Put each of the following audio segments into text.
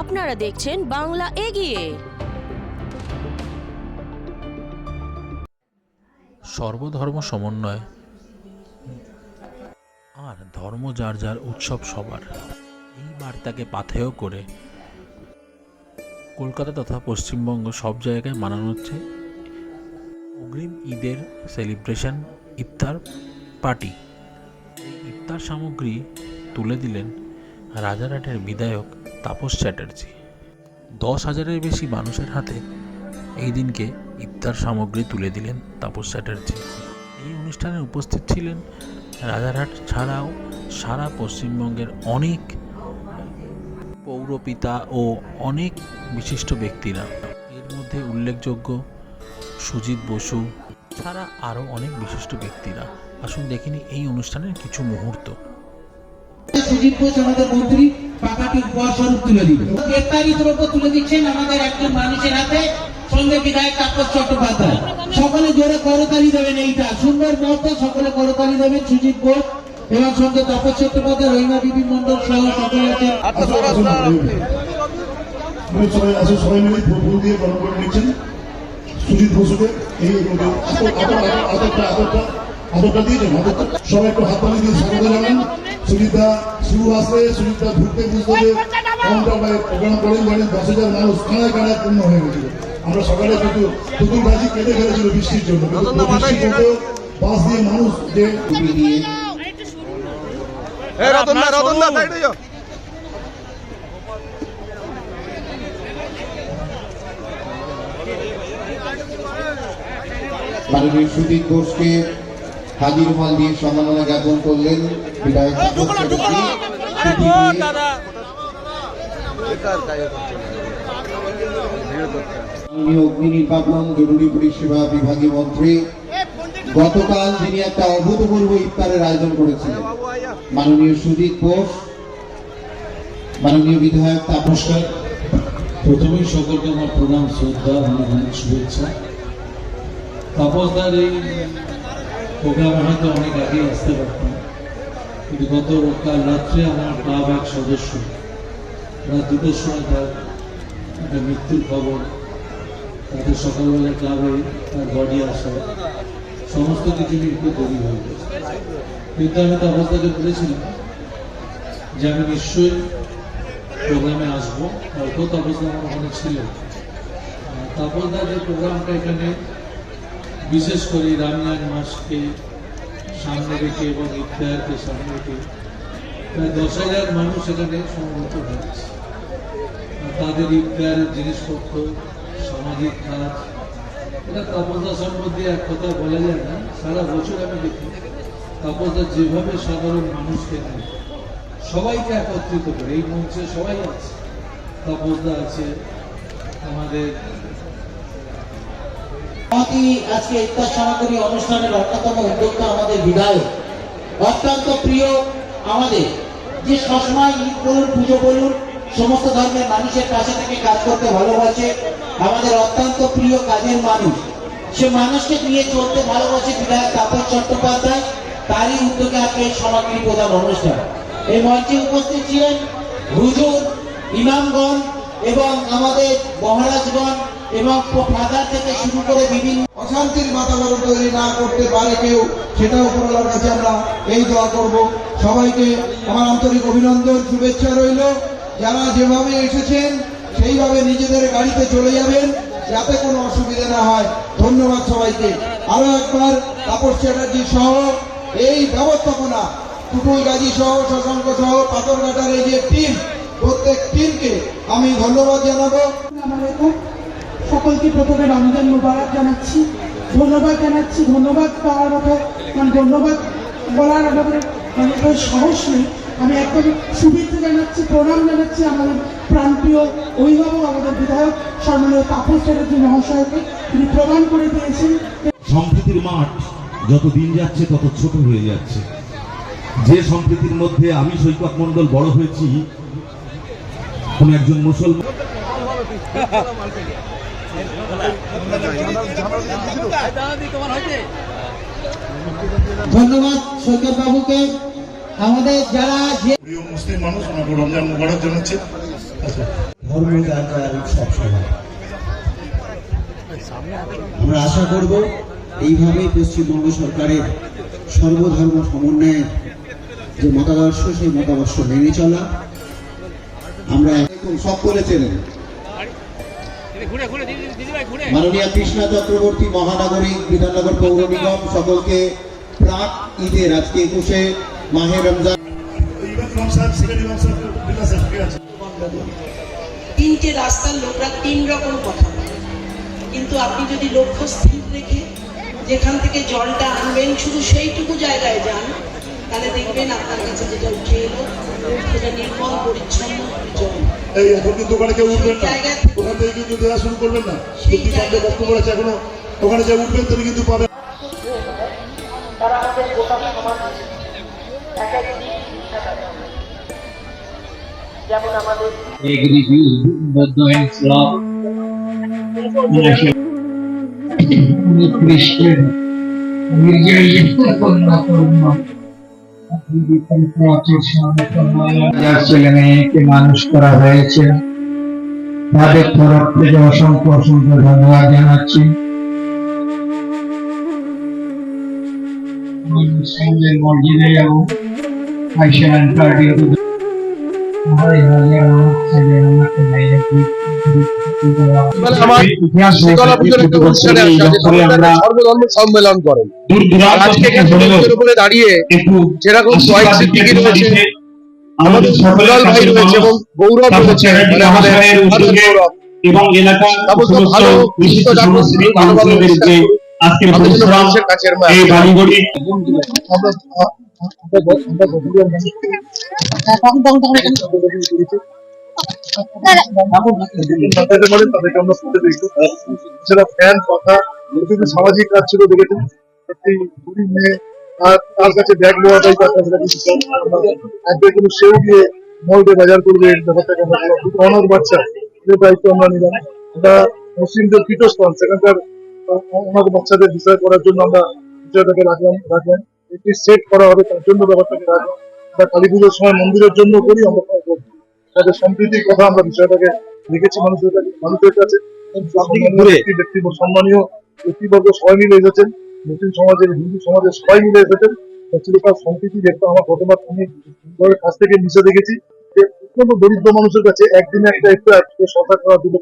আপনারা দেখছেন বাংলা এগিয়ে। সর্বধর্ম সমন্বয়। আর ধর্ম যার যার উৎসব সবার। এই বার্তাকে পাথেয় করে কলকাতা তথা পশ্চিমবঙ্গ সব জায়গায় মানানো হচ্ছে। অগ্রিম ঈদের সেলিব্রেশন ইফতার পার্টি। ইফতার সামগ্রী তুলে দিলেন রাজারহাটের বিধায়ক তাপস চ্যাটার্জি। দশ হাজারের বেশি মানুষের হাতে এই দিনকে ইফতার সামগ্রী তুলে দিলেন তাপস চ্যাটার্জি। এই অনুষ্ঠানে উপস্থিত ছিলেন রাজারহাট ছাড়াও সারা পশ্চিমবঙ্গের অনেক পৌরপিতা ও অনেক বিশিষ্ট ব্যক্তিরা। এর মধ্যে উল্লেখযোগ্য সুজিত বসু ছাড়া আরও অনেক বিশিষ্ট ব্যক্তিরা। আসুন দেখিনি এই অনুষ্ঠানের কিছু মুহূর্ত। সুজিত ঘোষ আমাদের মন্ত্রী। পাকাটি উপহার স্বরূপ তুলে দিবে। গ্রেপ্তারি দ্রব্য তুলে দিচ্ছেন আমাদের একজন মানুষের হাতে। সঙ্গে বিধায়ক তাপস চট্টোপাধ্যায়। সকলে জোরে করতালি দেবেন এইটা। সুন্দর মুহূর্ত সকলে করতালি দেবেন সুজিত ঘোষ এবং সঙ্গে তাপস চট্টোপাধ্যায় রহিমা বিবি মন্ডল সহ সকলে আছেন। মানে সবাই আসে সবাই মিলে ফুল দিয়ে গরম করে নিচ্ছেন। সুজিত বসুকে এই আদরটা আদরটা আদরটা দিয়েছেন আদরটা। সবাই একটু হাত তালি দিয়ে স্বাগত জানান সুজিতা শুরু আসলে সুজিতা ঢুকতে বুঝতে হবে প্রোগ্রাম করেন জানেন দশ হাজার মানুষ কানায় কানায় পূর্ণ হয়ে গেছিল আমরা সকালে কিন্তু পুতুল বাজি কেটে ফেলেছিল বৃষ্টির জন্য। বাস দিয়ে মানুষ যে রতন দা রতন দা সাইডে যাও। মাননীয় সুজিত ঘোষকে হাজির মাল দিয়ে সম্মাননা জ্ঞাপন করলেন বিধায়ক অগ্নি নির্বাপন জরুরি পরিষেবা বিভাগীয় মন্ত্রী গতকাল যিনি একটা অভূতপূর্ব ইফতারের আয়োজন করেছিলেন। মাননীয় সুজিত ঘোষ মাননীয় বিধায়ক তাপস প্রথমেই সকলকে আমার প্রণাম শ্রদ্ধা অনেক অনেক শুভেচ্ছা। তাপসদার এই প্রোগ্রামে হয়তো অনেক আগে আসতে পারতাম। কিন্তু গত কাল রাত্রে আমার ক্লাব এক সদস্য রাত দুটোর সময় তার একটা মৃত্যুর খবর তাকে সকালবেলা ক্লাবে তার বডি আসা। সমস্ত কিছু নিয়ে একটু দেরি হয়ে গেছে। কিন্তু আমি তাপসদাকে বলেছিলাম যে আমি নিশ্চয়ই প্রোগ্রামে আসব। হয়তো তাপস আমার ওখানে ছিলেন তাপসদা যে প্রোগ্রামটা এখানে বিশেষ করে রামজান মাসকে সামনে রেখে এবং ইফতারকে সামনে রেখে প্রায় দশ হাজার মানুষ এখানে সমবেত হয়েছে তাদের ইফতারের জিনিসপত্র, সামাজিক কাজ, এটা তাপসদা সম্বন্ধে এক কথা বলা যায় না, সারা বছর আমি দেখি তাপসদা যেভাবে সাধারণ মানুষকে নেয়, সবাইকে একত্রিত করে, এই মঞ্চে সবাই আছে, তাপসদা আছে, আমাদের আমাদের আজকে ইফতার সামগ্রী অনুষ্ঠানের অন্যতম উদ্যোক্তা আমাদের বিধায়ক। অত্যন্ত প্রিয় আমাদের, যে সবসময় ঈদ বলুন, পুজো বলুন, সমস্ত ধর্মের মানুষের পাশে থেকে কাজ করতে ভালোবাসে, আমাদের অত্যন্ত প্রিয় কাজের মানুষ। সে মানুষকে নিয়ে চলতে ভালোবাসে বিধায়ক তাপস চট্টোপাধ্যায়, তারই উদ্যোগে আজকে এই সামগ্রী প্রদান অনুষ্ঠান। এই মঞ্চে উপস্থিত ছিলেন হুজুর, ইমামগণ এবং আমাদের মহারাজগণ এবং ফাদার থেকে শুরু করে বিভিন্ন অশান্তির বাতাবরণ তৈরি না করতে পারে কেউ সেটা উপরওয়ালার কাছে আমরা এই দোয়া করব। সবাইকে আমার আন্তরিক অভিনন্দন, শুভেচ্ছা রইল। যারা যেভাবে এসেছেন, সেইভাবে নিজেদের গাড়িতে চলে যাবেন, যাতে কোনো অসুবিধা না হয়। ধন্যবাদ সবাইকে। আরও একবার তাপস চ্যাটার্জি সহ এই ব্যবস্থাপনা টুটুল গাজী সহ, শশাঙ্ক সহ, পাথরঘাটার এই যে টিম প্রত্যেক টিমকে আমি ধন্যবাদ জানাব। সকলকে প্রথমে রমজান মোবারক জানাচ্ছি, ধন্যবাদ জানাচ্ছি, ধন্যবাদ পাওয়ার মতো মানে ধন্যবাদ বলার আমাদের মানে কোনো সাহস নেই। আমি একদম শুভেচ্ছা জানাচ্ছি, প্রণাম জানাচ্ছি আমাদের প্রান্তীয় অভিভাবক, আমাদের বিধায়ক সম্মানীয় তাপস চ্যাটার্জি মহাশয়কে। তিনি প্রদান করে দিয়েছেন সম্প্রীতির মাঠ যত দিন যাচ্ছে, তত ছোট হয়ে যাচ্ছে। যে সম্প্রীতির মধ্যে আমি সৈকত মন্ডল বড় হয়েছি, কোন একজন মুসলমান ধন্যবাদ সৈকত বাবুকে। আমাদের যারা প্রিয় মুসলিম মানুষ ওনাকে রমজান মুবারক জানাচ্ছে। আচ্ছা। আমরা আশা করব এইভাবেই পশ্চিমবঙ্গ সরকারের সর্বধর্ম সমন্বয়ের যে মতাদর্শ সেই মতাদর্শ মেনে চলা। আমরা সকলে চেনেন মাননীয় কৃষ্ণা চক্রবর্তী মহানগরী বিধাননগর পৌর নিগম সকলকে প্রাক ঈদের আজকে একুশে মাহে রমজান। তিনটে রাস্তার লোকরা তিন রকম কথা বলে। কিন্তু আপনি যদি লক্ষ্য স্থির রেখে যেখান থেকে জলটা আনবেন শুধু সেইটুকু জায়গায় যান তাহলে দেখবেন আপনার কাছে যেটা উঠে এলো সেটা নির্মল পরিচ্ছন্ন এই এখন কিন্তু দোকানে কেউ উঠবেন না। ওখান থেকে কিন্তু দেওয়া শুরু করবেন না। যদি কাউকে বক্তব্য আছে এখনও ওখানে যে উঠবেন তিনি কিন্তু পাবেন। তারা আমাদের গোটা সমাজ যেমন আমাদের বৌদ্ধ ইসলাম খ্রিস্টান হাজার ছেলে মেয়েকে মানুষ করা হয়েছে। তাদের তরফ থেকে অসংখ্য অসংখ্য ধন্যবাদ জানাচ্ছি। মসজিদে পার্টি সম্মেলন করেন। আজকে উপরে দাঁড়িয়ে যেরকম কয়েক সিদ্দিকি রয়েছে আমাদের দুলাল ভাই রয়েছে এবং গৌরব রয়েছে মানে আমাদের গৌরব। এবং সমস্ত ভালো বিশিষ্ট পরিশ্রম এই বাড়িগুলি বিভিন্ন সামাজিক কাজ ছিল দেখেছেন একটি বুড়ি মেয়ে তার কাছে ব্যাগ নেওয়াটাই তার কাছে কিন্তু সেও গিয়ে মলটে বাজার করবে ব্যাপারটাকে আমরা অনাথ বাচ্চা এদের দায়িত্ব আমরা নিলাম। আমরা মুসলিমদের পীঠস্থান সেখানকার অনাথ বাচ্চাদের বিষয় করার জন্য আমরা বিষয়টাকে রাখলাম রাখলাম। একটি সেট করা হবে তার জন্য ব্যাপারটাকে রাখলাম। আমরা কালী পুজোর সময় মন্দিরের জন্য করি আমরা করব। তাদের সম্প্রীতির কথা আমরা বিষয়টাকে লিখেছি মানুষের কাছে মানুষের কাছে। ব্যক্তি ব্যক্তি সম্মানীয় ব্যক্তিবর্গ সবাই মিলে এসেছেন। মুসলিম সমাজের হিন্দু সমাজের সবাই মিলে এসেছেন। চিরকাল সম্প্রীতি দেখতে আমার প্রথমবার আমি কাছ থেকে মিশে দেখেছি যে অত্যন্ত দরিদ্র মানুষের কাছে একদিনে একটা একটু একটু সরকার করা দুটো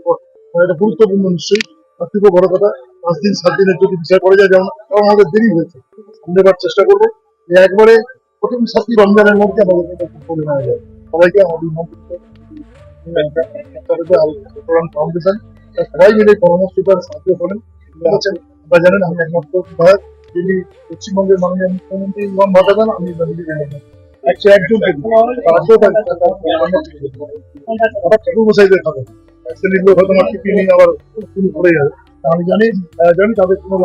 এটা গুরুত্বপূর্ণ নিশ্চয়ই। তার থেকেও বড় কথা পাঁচ দিন, সাত দিনের যদি বিচার করে যায়, যেমন আমাদের দেরি হয়েছে। সামনেবার চেষ্টা করব যে একবারে প্রথম সাতটি রমজানের মধ্যে আমাদের করে নেওয়া যায়। সবাইকে আমাদের ফাউন্ডেশন। সবাই মিলে পরামর্শ করে সাহায্য করেন। আপনারা জানেন, আমি একমাত্র বিধায়ক যিনি পশ্চিমবঙ্গের মাননীয় মুখ্যমন্ত্রী ইমাম ভাতা দেন আমি একশো একজন শ্রেণির লোক হয়তো আমার টিপি নিয়ে আবার শুরু করে যাবে। আমি জানি জানি তাদের কোনো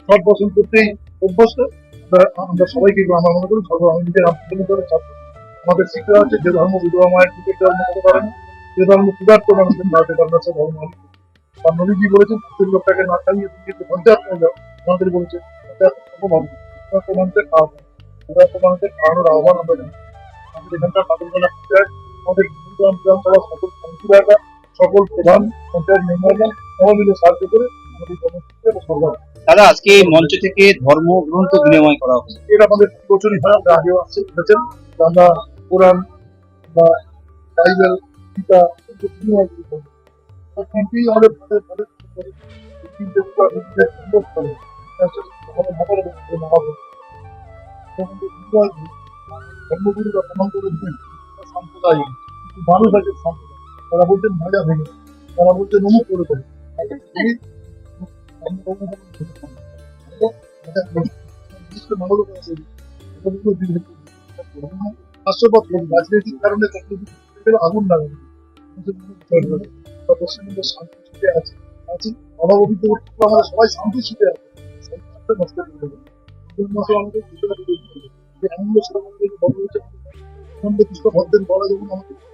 সব পছন্দ করতেই অভ্যস্ত। আমরা- সবাইকে আমরা মনে করি, সর্ব আমি নিজের আত্মীয় ছাত্র। আমাদের শিক্ষা হচ্ছে যে ধর্ম বিধবা মায়ের দিকে ধর্ম হতে পারে যে ধর্ম ক্ষুধার্ত মানুষের ভারতের ধর্ম হচ্ছে ধর্ম বা নবীজি বলেছেন, প্রত্যেক লোকটাকে না খাইয়ে কিন্তু পঞ্চায়েত আমাদের বলেছে পঞ্চায়েত মানুষের খাওয়াবো ক্ষুধার্ত মানুষের খাওয়ানোর আহ্বান আমরা জানি। আমাদের এখানকার পঞ্চায়েত আমাদের গ্রাম বিধানসভা সকল সকল প্রধান পঞ্চায়েত মেম্বাররা সবাই মিলে সাহায্য করে আমাদের সরকার দাদা আজকে মঞ্চ থেকে ধর্ম গ্রন্থ বিনিময় করা হচ্ছে এটা আমাদের প্রচুরই হয় আমরা আগেও আসছে আমরা কোরআন বা বাইবেল গীতা বিনিময় করি। আমাদের তিনটে। ধর্মগুরুরা প্রমাণ করে দিলেন সাম্প্রদায়িক। মানুষ আছে তারা বলতেন ভাজা ভেঙে তারা বলতেন অমুক করে হাস্যপথ করি রাজনৈতিক কারণে আগুন শান্তি আছে। সবাই শান্তি আছে। দেবো। আনন্দ ভদ্রের যখন আমাদের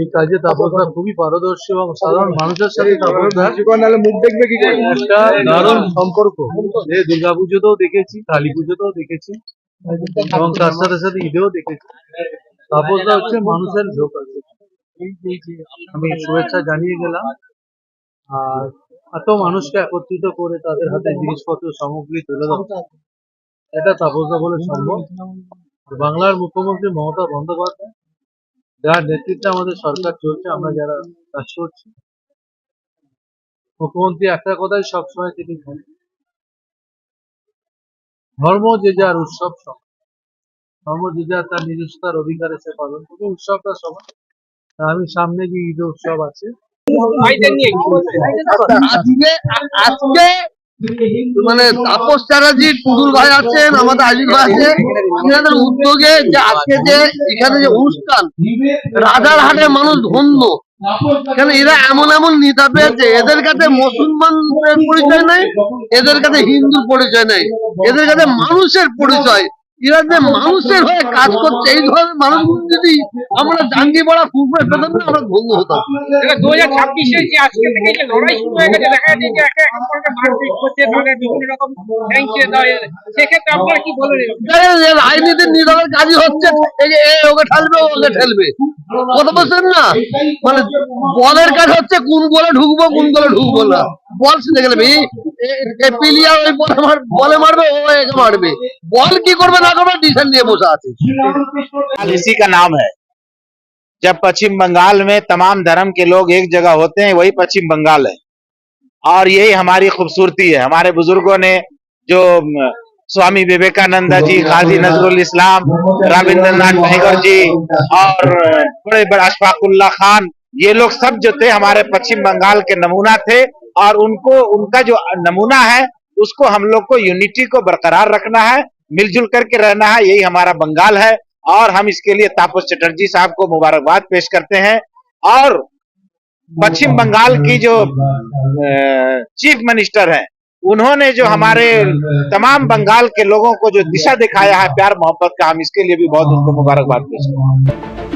এই কাজে তাপসদা খুবই পারদর্শী এবং সাধারণ মানুষের সাথে একটা দারুণ সম্পর্ক। যে দুর্গাপুজোতেও দেখেছি কালী পুজোতেও দেখেছি এবং তার সাথে সাথে ঈদেও দেখেছি। তাপসদা হচ্ছে মানুষের ঝোঁক আছে। আমি শুভেচ্ছা জানিয়ে গেলাম। আর এত মানুষকে একত্রিত করে তাদের হাতে জিনিসপত্র সামগ্রী তুলে দেওয়া এটা তাপসদা বলে সম্ভব। বাংলার মুখ্যমন্ত্রী মমতা বন্দ্যোপাধ্যায় যার নেতৃত্বে আমাদের সরকার চলছে, আমরা যারা কাজ করছি। মুখ্যমন্ত্রী একটা কথাই সবসময় তিনি বলেন, ধর্ম যে যার উৎসব সব ধর্ম যে যার তার নিজস্ব তার অধিকারে সে পালন করবে, উৎসবটা সবার আমি সামনে যে ঈদ উৎসব আছে আজকে আজকে মানে তাপস চ্যাটার্জি টুদুর ভাই আছেন, আমাদের আজিজ ভাই আছে উদ্যোগে যে আজকে যে এখানে যে অনুষ্ঠান রাজারহাটের মানুষ ধন্য। কেন এরা এমন এমন নেতা পেয়েছে, এদের কাছে মুসলমানদের পরিচয় নাই, এদের কাছে হিন্দুর পরিচয় নাই, এদের কাছে মানুষের পরিচয়। এরা যে মানুষের হয়ে কাজ করছে এই ধরনের মানুষগুলো যদি আমরা জাঙ্গি পড়া ফুটবল পেতাম না আমরা ধন্য হতাম। দু হাজার ছাব্বিশে যে আজকে থেকে যে লড়াই শুরু হয়ে গেছে দেখা যাচ্ছে যে একে অপরকে মারপিট করছে তাদের বিভিন্ন রকম সেক্ষেত্রে আপনারা কি বলেন রাজনীতির নির্ধারণ কাজই হচ্ছে এই যে এ ওকে ঠেলবে ওকে ঠেলবে। কথা বলছেন না? মানে বলের কাজ হচ্ছে কোন বলে ঢুকবো কোন বলে ঢুকবো না। বল শুনে গেলে পিলিয়া ওই বলে মার বলে মারবে ও একে মারবে বল কি করবে না করবে ডিসিশন নিয়ে বসে আছে इसी का नाम है जब पश्चिम बंगाल में तमाम धर्म के लोग एक जगह होते हैं वही पश्चिम बंगाल है और यही हमारी खूबसूरती है हमारे बुजुर्गों ने जो म, स्वामी विवेकानंद जी गाजी नजरुल इस्लाम रविंद्रनाथ टैगोर जी और बड़े बड़े अशफाकुल्ला खान ये लोग सब जो थे हमारे पश्चिम बंगाल के नमूना थे और उनको, उनका जो नमूना है, उसको हम लोग को यूनिटी को बरकरार रखना है, मिलजुल करके रहना है, यही हमारा बंगाल है। और हम इसके लिए तापस चटर्जी साहब को मुबारकबाद पेश करते हैं। और पश्चिम बंगाल की जो चीफ मिनिस्टर हैं, उन्होंने जो हमारे तमाम बंगाल के लोगों को जो दिशा दिखाया है, प्यार मोहब्बत का, हम इसके लिए भी बहुत उनको मुबारकबाद पेश करते हैं।